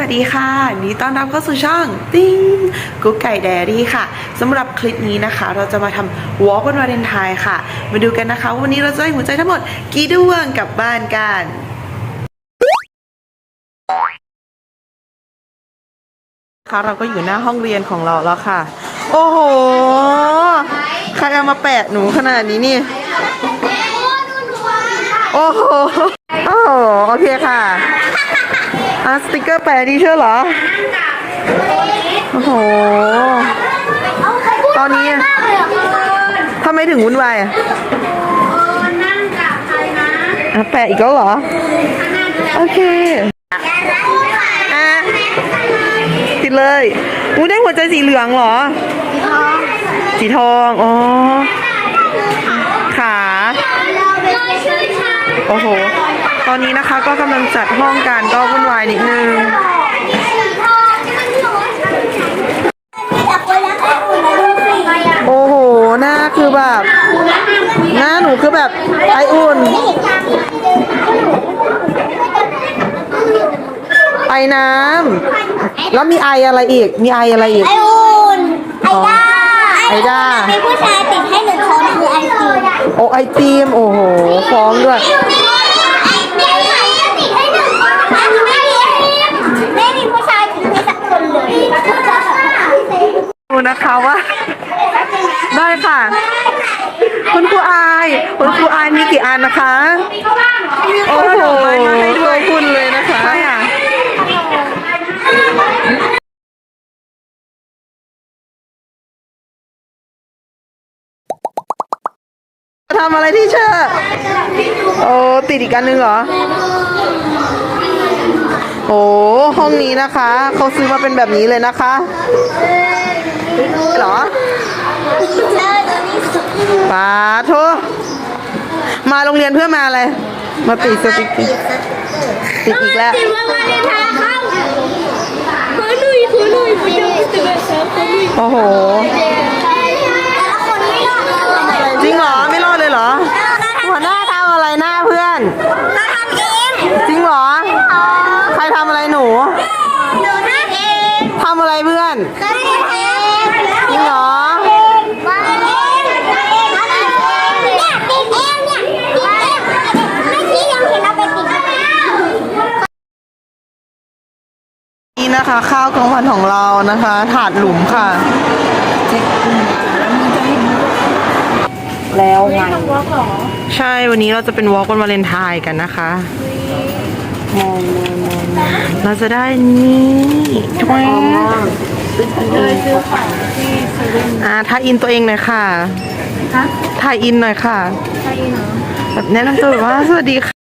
วัสดีค่ะนดีต้อนรับเข้าสู่ช่องติ้งกุ๊กไก่แดรี่ค่ะสำหรับคลิปนี้นะคะ เราจะมาทำวอล์กวันวาเลนไทน์ค่ะ มาดูกันนะคะ วันนี้เราจะได้หัวใจทั้งหมดกี่ดวงกลับบ้านกันค่ะเราก็อยู่หน้าห้องเรียนของเราแล้วค่ะ โอ้โห ใครเอามาแปะหนูขนาดนี้นี่ โอ้โหโอ้โห อะสติกเกอร์แปะดีเชื่อเหรอ โอ้โห ตอนนี้ทำไมถึงวุ่นวายอะอะแปะอีกแล้วเหรอ โอเคอะติดเลยอู้ได้หัวใจสีเหลืองเหรอ สีทอง อ๋อ ขา โอ้โหต อนนี้นะคะก็กำลังจัดห้องกันก็วุ่นวายนิดนึง โอ้โห หน้าคือแบบ หน้าหนูคือแบบไออุ่น ไอน้ำ แล้วมีไออะไรอีก มีไออะไรอีก ไออุ่น ไอด้า ไอด้ามีผู้ชายติดให้หนึ่งคนคือไอซีโอไอติมโอ้โห ฟ้องด้วย ไอเดียติดให้หนึ่งคนไอซีไม่มีผู้ชายติดให้สักคนเลย ดู นะคะว่า ได้ค่ะ คุณครูอาย คุณครูอายมีกี่อันนะคะ โอ้โหตัวคุณเลยนะคะใช่อะทำอะไรที่เชอร์โอ้ติดอีกอันหนึงเหรอ โอ้ห้องนี้นะคะ เขาซื้อมาเป็นแบบนี้เลยนะคะเหรอเจอตัวนี้สุดปาโทมาโรงเรียนเพื่อมาอะไร มาติดสติกเกอร์ติดอีกแล้วติดว่า อะไรเพื่อนทำเองจริงเหรอมาเองเนี่ยติดเองเนี่ยติดเองเมื่อกี้ยังเห็นเราไปติดนี่นะคะ ข้าวกลางวันของเรานะคะ ถาดหลุมค่ะ แล้วไงใช่วันนี้เราจะเป็นวอล์กวันวาเลนไทน์กันนะคะ มองมองมอง เราจะได้นี่ทวมองงอ่าถ่ายอินตัวเองหน่อยค่ะถ่ายอินหน่อยค่ะแบบแนะนำตัวแบบว่าสวัสดีค่ะ